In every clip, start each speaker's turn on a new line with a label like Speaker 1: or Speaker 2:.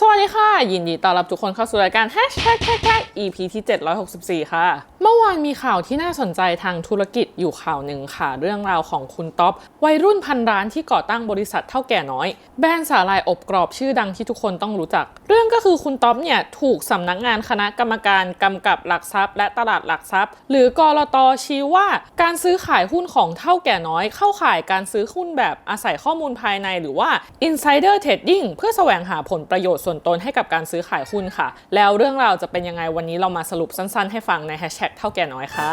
Speaker 1: สวัสดีค่ะ ยินดีต้อนรับทุกคนเข้าสู่รายการ Hashtag Tag Tag EP ที่ 764 ค่ะเมื่อวานมีข่าวที่น่าสนใจทางธุรกิจอยู่ข่าวหนึ่งค่ะ เรื่องราวของคุณท็อป วัยรุ่นพันร้านที่ก่อตั้งบริษัทเท่าแก่น้อย แบรนด์สาลายอบกรอบชื่อดังที่ทุกคนต้องรู้จัก เรื่องก็คือคุณท็อปเนี่ยถูกสำนักงานคณะกรรมการกำกับหลักทรัพย์ และตลาดหลักทรัพย์ หรือกรตชี้ว่าการซื้อขายหุ้นของเท่าแก่น้อย เข้าข่ายการซื้อหุ้นแบบอาศัยข้อมูลภายใน หรือว่า insider trading เพื่อแสวงหาผลประโยชน์ส่วนตนให้กับการซื้อขายหุ้นค่ะ แล้วเรื่องราวจะเป็นยังไงวันนี้เรามาสรุปสั้น ๆ ให้ฟังในแฮชแท็กเท่าแก่น้อยค่ะ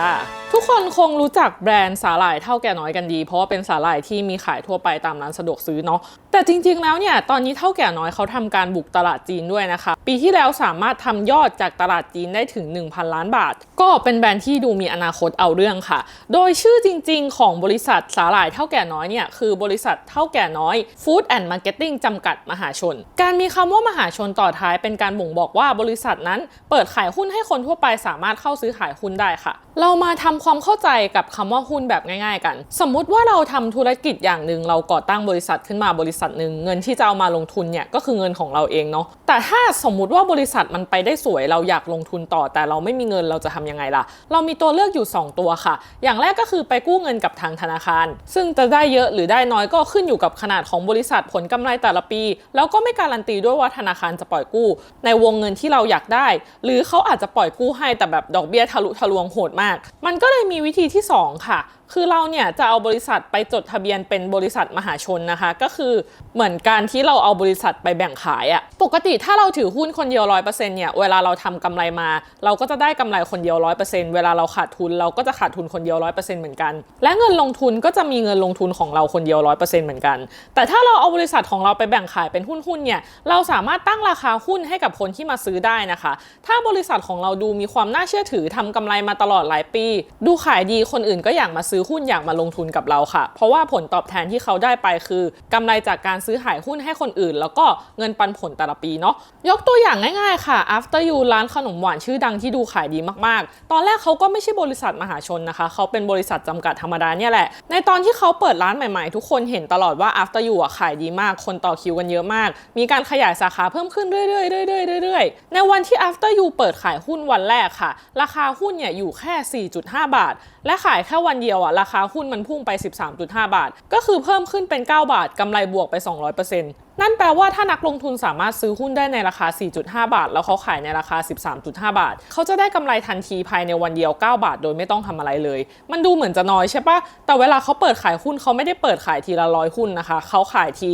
Speaker 1: ทุกคนคงรู้จักแบรนด์สาหร่ายเท่าแก่น้อยกันดี เพราะว่าเป็นสาหร่ายที่มีขายทั่วไปตามร้านสะดวกซื้อเนาะแต่จริงๆแล้วเนี่ยตอนนี้เท่าแก่น้อยเขาทำการบุกตลาดจีนด้วยนะคะ ปีที่แล้วสามารถทำยอดจากตลาดจีนได้ถึง 1,000 ล้านบาท ก็เป็นแบรนด์ที่ดูมีอนาคตเอาเรื่องค่ะ โดยชื่อจริงๆ ของบริษัทสาหร่ายเท่าแก่น้อยเนี่ยคือบริษัทเท่าแก่น้อย Food and Marketing จำกัดมหาชน การมีคำว่ามหาชนต่อท้ายเป็นการบ่งบอกว่าบริษัทนั้นเปิดขายหุ้นให้คนทั่วไปสามารถเข้าซื้อขายคุณได้ค่ะเรามาทำความเข้าใจกับคำว่าหุ้นแบบง่าย ๆ กัน สมมุติว่าเราทำธุรกิจอย่างหนึ่งเราก่อตั้งบริษัทขึ้นมาบริษัทหนึ่งเงินที่จะเอามาลงทุนเนี่ยก็คือเงินของเราเองเนาะแต่ถ้าสมมุติว่าบริษัทมันไปได้สวยเราอยากลงทุนต่อ แต่เราไม่มีเงินเราจะทำยังไงล่ะ เรามีตัวเลือกอยู่ 2 ตัวค่ะ อย่างแรกก็คือไปกู้เงินกับทางธนาคาร ซึ่งจะได้เยอะหรือได้น้อยก็ขึ้นอยู่กับขนาดของบริษัทผลกำไรแต่ละปี แล้วก็ไม่การันตีด้วยว่าธนาคารจะปล่อยกู้ ในวงเงินที่เราอยากได้ หรือเขาอาจจะปล่อยกู้ให้แต่แบบดอกเบี้ยทะลุทะลวงโหดมากมันก็เลยมีวิธีที่ 2 ค่ะคือเราเนี่ยจะเอาบริษัทไปจดทะเบียนเป็นบริษัทมหาชนนะคะ ก็คือเหมือนการที่เราเอาบริษัทไปแบ่งขายอะปกติถ้าเราถือหุ้นคนเดียวร้อยเปอร์เซ็นต์เนี่ยเวลาเราทำกำไรมา เราก็จะได้กำไรคนเดียวร้อยเปอร์เซ็นต์เวลาเราขาดทุนเราก็จะขาดทุนคนเดียวร้อยเปอร์เซ็นต์เหมือนกัน และเงินลงทุนก็จะมีเงินลงทุนของเราคนเดียวร้อยเปอร์เซ็นต์เหมือนกัน แต่ถ้าเราเอาบริษัทของเราไปแบ่งขายเป็นหุ้นๆเนี่ยเราสามารถตั้งราคาหุ้นให้กับคนที่มาซื้อได้นะคะ ถ้าบริษัทของเราดูมีความน่าเชื่อถือทำกำไรมาตลอดหลายปี ดูขายดีคนอื่นก็อยากมาซื้อหุ้นอยากมาลงทุนกับเราค่ะ เพราะว่าผลตอบแทนที่เขาได้ไปคือกำไรจากการซื้อขายหุ้นให้คนอื่น แล้วก็เงินปันผลแต่ละปีเนาะยกตัวอย่างง่ายๆค่ะ after you ร้านขนมหวานชื่อดังที่ดูขายดีมากๆ ตอนแรกเขาก็ไม่ใช่บริษัทมหาชนนะคะ เขาเป็นบริษัทจำกัดธรรมดาเนี่ยแหละ ในตอนที่เขาเปิดร้านใหม่ๆ ทุกคนเห็นตลอดว่า after you อะขายดีมาก คนต่อคิวกันเยอะมาก มีการขยายสาขาเพิ่มขึ้นเรื่อยๆเรื่อยๆเรื่อยๆในวันที่ after you เปิดขายหุ้นวันแรกค่ะ ราคาหุ้นเนี่ยอยู่แค่ 4.5 บาท และขายแค่วันเดียวอะราคาหุ้นมันพุ่งไป 13.5 บาท ก็คือเพิ่มขึ้นเป็น 9 บาทกำไรบวกไป 200%นั่นแปลว่าถ้านักลงทุนสามารถซื้อหุ้นได้ในราคา 4.5 บาท แล้วเขาขายในราคา 13.5 บาท เขาจะได้กำไรทันทีภายในวันเดียว 9 บาท โดยไม่ต้องทำอะไรเลย มันดูเหมือนจะน้อยใช่ปะแต่เวลาเขาเปิดขายหุ้นเขาไม่ได้เปิดขายทีละร้อยหุ้นนะคะ เขาขายที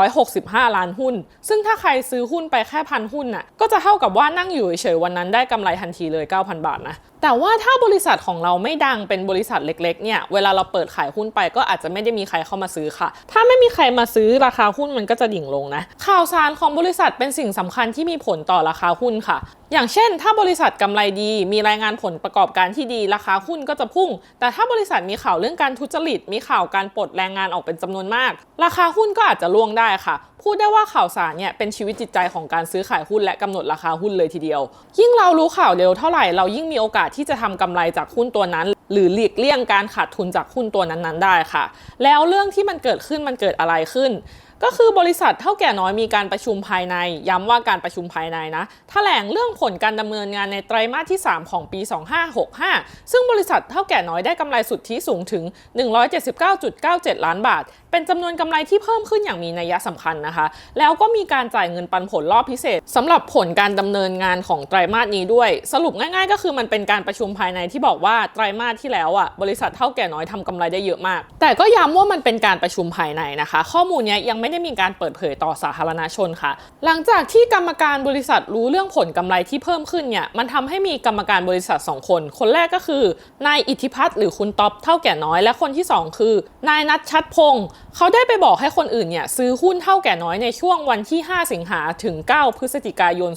Speaker 1: 165 ล้านหุ้น ซึ่งถ้าใครซื้อหุ้นไปแค่พันหุ้นน่ะ ก็จะเท่ากับว่านั่งอยู่เฉยๆวันนั้นได้กำไรทันทีเลย 9,000 บาทนะ แต่ว่าถ้าบริษัทของเราไม่ดังเป็นบริษัทเล็กๆ เนี่ย เวลาเราเปิดขายหุ้นไปก็อาจจะไม่ได้มีใครเข้ามาซื้อค่ะ ถ้าไม่มีใครมาซื้อราคาหุ้นมันก็จะดิ่งลงนะ ข่าวสารของบริษัทเป็นสิ่งสำคัญที่มีผลต่อราคาหุ้นค่ะ อย่างเช่น ถ้าบริษัทกำไรดี มีรายงานผลประกอบการที่ดี ราคาหุ้นก็จะพุ่ง แต่ถ้าบริษัทมีข่าวเรื่องการทุจริต มีข่าวการปลดแรงงานออกเป็นจำนวนมาก ราคาหุ้นก็อาจจะล่วงได้ค่ะ พูดได้ว่าข่าวสารเนี่ยเป็นชีวิตจิตใจของการซื้อขายหุ้นและกำหนดราคาหุ้นเลยทีเดียว ยิ่งเรารู้ข่าวเร็วเท่าไหร่เรายิ่งมีโอกาสที่จะทำกำไรจากหุ้นตัวนั้น หรือหลีกเลี่ยงการขาดทุนจากหุ้นตัวนั้นๆ ได้ค่ะ แล้วเรื่องที่มันเกิดขึ้นมันเกิดอะไรขึ้น ก็คือบริษัทเท่าแก่น้อยมีการประชุมภายใน ย้ำว่าการประชุมภายในนะแถลงเรื่องผลการดำเนินงานในไตรมาสที่ 3 ของปี 2565 ซึ่งบริษัทเท่าแก่น้อยได้กำไรสุทธิสูงถึง 179.97 ล้านบาท เป็นจำนวนกำไรที่เพิ่มขึ้นอย่างมีนัยสำคัญนะคะ แล้วก็มีการจ่ายเงินปันผลรอบพิเศษสำหรับผลการดำเนินงานของไตรมาสนี้ด้วย สรุปง่าย ๆ ก็คือมันเป็นการประชุมภายในที่บอกว่าไตรมาสที่แล้วอะบริษัทเท่าแก่น้อยทำกำไรได้เยอะมาก แต่ก็ย้ำว่ามันเป็นการประชุมภายในนะคะ ข้อมูลนี้ยยังไม่ได้มีการเปิดเผยต่อสาธารณชนค่ะ หลังจากที่กรรมการบริษัทรู้เรื่องผลกำไรที่เพิ่มขึ้นเนี่ยมันทำให้มีกรรมการบริษัท 2 คน คนแรกก็คือนายอิทธิพัฒน์หรือคุณท็อปเท่าแก่น้อย และคนที่ 2 คือนายนัทชัดพงศ์เขาได้ไปบอกให้คนอื่นเนี่ยซื้อหุ้นเท่าแก่น้อยในช่วงวันที่ 5 สิงหาถึง 9 พฤศจิกายน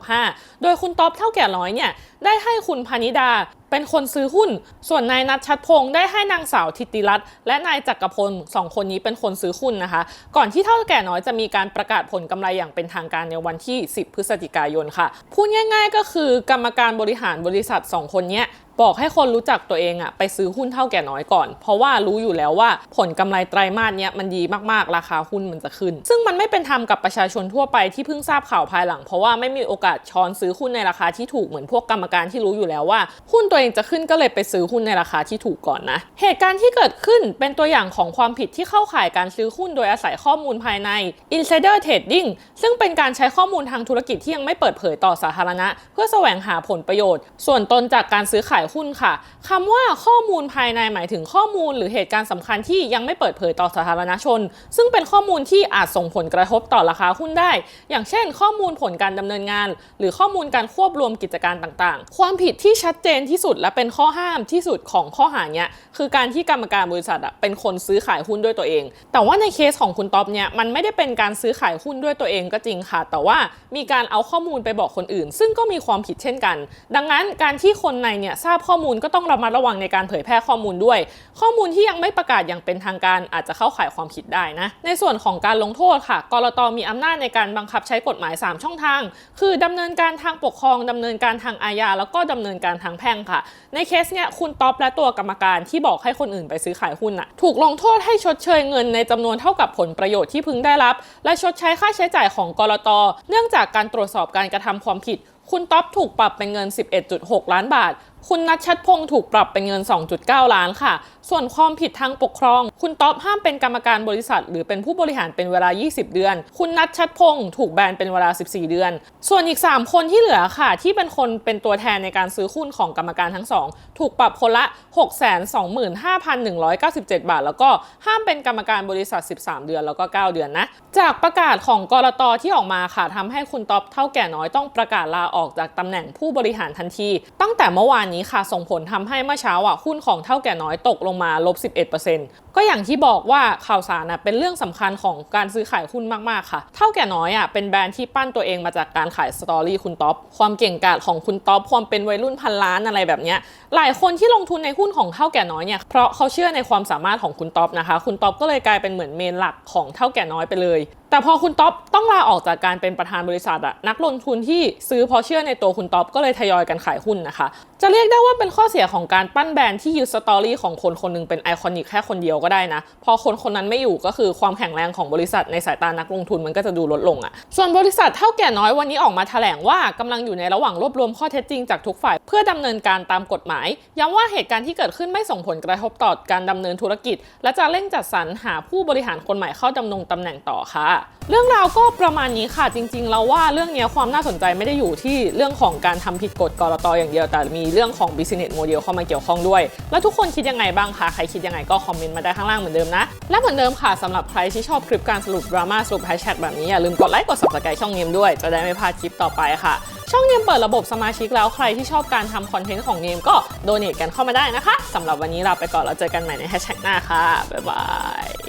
Speaker 1: 2565 โดยคุณท็อปเท่าแก่น้อยเนี่ยได้ให้คุณพานิดา เป็นคนซื้อหุ้น ส่วนนายนัทชัดพงศ์ได้ให้นางสาวทิติรัตน์และนายจักรพลสองคนนี้เป็นคนซื้อหุ้นนะคะ ก่อนที่เท่าแก่น้อยจะมีการประกาศผลกำไรอย่างเป็นทางการในวันที่ 10 พฤศจิกายนค่ะ พูดง่าย ๆ ก็คือกรรมการบริหารบริษัท 2 คนนี้ บอกให้คนรู้จักตัวเองอะไปซื้อหุ้นเท่าแก่น้อยก่อน เพราะว่ารู้อยู่แล้วว่าผลกำไรไตรมาสเนี้ยมันดีมากๆ ราคาหุ้นมันจะขึ้น ซึ่งมันไม่เป็นธรรมกับประชาชนทั่วไปที่เพิ่งทราบข่าวภายหลัง เพราะว่าไม่มีโอกาสช้อนซื้อหุ้นในราคาที่ถูกเหมือนพวกกรรมการที่รู้อยู่แล้วว่า หุ้นตัวเองจะขึ้นก็เลยไปซื้อหุ้นในราคาที่ถูกก่อนนะ เหตุการณ์ที่เกิดขึ้นเป็นตัวอย่างของความผิดที่เข้าข่ายการซื้อหุ้นโดยอาศัยข้อมูลภายใน insider trading ซึ่งเป็นการใช้ข้อมูลทางธุรกิจที่ยังไม่เปิดเผยต่อสาธารณะ เพื่อแสวงหาผลประโยชน์ ส่วนตนจากการซื้อขายหุ้นค่ะคำว่าข้อมูลภายในหมายถึงข้อมูล หรือเหตุการณ์สำคัญที่ยังไม่เปิดเผยต่อสาธารณชน ซึ่งเป็นข้อมูลที่อาจส่งผลกระทบต่อราคาหุ้นได้ อย่างเช่น ข้อมูลผลการดำเนินงาน หรือข้อมูลการควบรวมกิจการต่างๆ ความผิดที่ชัดเจนที่สุดและเป็นข้อห้ามที่สุดของข้อหาเนี้ยคือการที่กรรมการบริษัทเป็นคนซื้อขายหุ้นด้วยตัวเอง แต่ว่าในเคสของคุณท็อปเนี่ยมันไม่ได้เป็นการซื้อขายหุ้นด้วยตัวเองก็จริงค่ะ แต่ว่ามีการเอาข้อมูลไปบอกคนอื่น ซึ่งก็มีความผิดเช่นกัน ดังนั้นการที่คนในเนี่ยทราบข้อมูลก็ต้องระมัดระวังในการเผยแพร่ข้อมูลด้วย ข้อมูลที่ยังไม่ประกาศอย่างเป็นทางการอาจจะเข้าข่ายความผิดได้นะ ในส่วนของการลงโทษค่ะ กรตมีอำนาจในการบังคับใช้กฎหมาย 3 ช่องทาง คือดำเนินการทางปกครองดำเนินการทางอาญาแล้วก็ดำเนินการทางแพ่งค่ะ ในเคสเนี่ยคุณท็อปและตัวกรรมการที่บอกให้คนอื่นไปซื้อขายหุ้นน่ะถูกลงโทษให้ชดเชยเงินในจำนวนเท่ากับผลประโยชน์ที่พึงได้รับ และชดใช้ค่าใช้จ่ายของกรต เนื่องจากการตรวจสอบการกระทำความผิด คุณท็อปถูกปรับเป็นเงิน 11.6 ล้านบาท คุณนัทชัดพงศ์ถูกปรับเป็นเงิน 2.9 ล้านค่ะ ส่วนความผิดทางปกครอง คุณท็อปห้ามเป็นกรรมการบริษัท หรือเป็นผู้บริหารเป็นเวลา 20 เดือน คุณนัทชัดพงศ์ถูกแบนเป็นเวลา 14 เดือน ส่วนอีก 3 คนที่เหลือค่ะ ที่เป็นคนเป็นตัวแทนในการซื้อหุ้นของกรรมการทั้งสองถูกปรับคนละ 625,197 บาท แล้วก็ห้ามเป็นกรรมการบริษัท 13 เดือนแล้วก็ 9 เดือนนะ จากประกาศของกรตที่ออกมาค่ะทำให้คุณท็อปเท่าแก่น้อยต้องประกาศลาออกจากตำแหน่งผู้บริหารทันที ตั้งแต่เมื่อวานนี้ค่ะส่งผลทำให้เมื่อเช้าอะหุ้นของเท่าแก่น้อยตกลงมาลบ 11%ก็อย่างที่บอกว่าข่าวสารน่ะเป็นเรื่องสำคัญของการซื้อขายหุ้นมากๆค่ะ เท่าแก่น้อยอะเป็นแบรนด์ที่ปั้นตัวเองมาจากการขายสตอรี่คุณท็อปความเก่งกาจของคุณท็อปความเป็นวัยรุ่นพันล้านอะไรแบบเนี้ยหลายคนที่ลงทุนในหุ้นของเท่าแก่น้อยเนี่ยเพราะเขาเชื่อในความสามารถของคุณท็อปนะคะ คุณท็อปก็เลยกลายเป็นเหมือนเมนหลักของเท่าแก่น้อยไปเลย แต่พอคุณท็อปต้องลาออกจากการเป็นประธานบริษัทอะนักลงทุนที่ซื้อเพราะเชื่อในตัวคุณท็อปก็เลยทยอยกันขายหุ้นนะคะ จะเรียกได้ว่าเป็นข้อเสียของการปั้นแบรนด์ที่ยึดสตอรี่ของคนคนหนึงเป็นไอคอนิกแค่คนเดียวก็ได้นะ พอคนคนนั้นไม่อยู่ก็คือความแข็งแรงของบริษัทในสายตานักลงทุนมันก็จะดูลดลงอะส่วนบริษัทเท่าแก่น้อยวันนี้ออกมาแถลงว่ากำลังอยู่ในระหว่างรวบรวมข้อเท็จจริงจากทุกฝ่าย เพื่อดำเนินการตามกฎหมาย ย้ำว่าเหตุการณ์ที่เกิดขึ้นไม่ส่งผลกระทบต่อการดำเนินธุรกิจ และจะเร่งจัดสรรหาผู้บริหารคนใหม่เข้าดำรงตำแหน่งต่อค่ะเรื่องราวก็ประมาณนี้ค่ะจริง ๆ เราว่าเรื่องเนี้ยความน่าสนใจไม่ได้อยู่ที่เรื่องของการทำผิดกฎกรตออย่างเดียวแต่มีเรื่องของ business model เข้ามาเกี่ยวข้องด้วย แล้วทุกคนคิดยังไงบ้างคะใครคิดยังไงก็คอมเมนต์มาได้ข้างล่างเหมือนเดิมนะ และเหมือนเดิมค่ะสำหรับใครที่ชอบคลิปการสรุปดราม่าสรุปแฮชแท็กแบบนี้อย่าลืมกดไลค์กด subscribe ช่องเนียมด้วย จะได้ไม่พลาดคลิปต่อไปค่ะ ช่องเนียมเปิดระบบสมาชิกแล้วใครที่ชอบการทำคอนเทนต์ของเนียมก็โดเนทกันเข้ามาได้นะคะสำหรับวันนี้ลาไปก่อนแล้วเจอกันใหม่ในแฮชแท็กหน้าค่ะบ๊ายบาย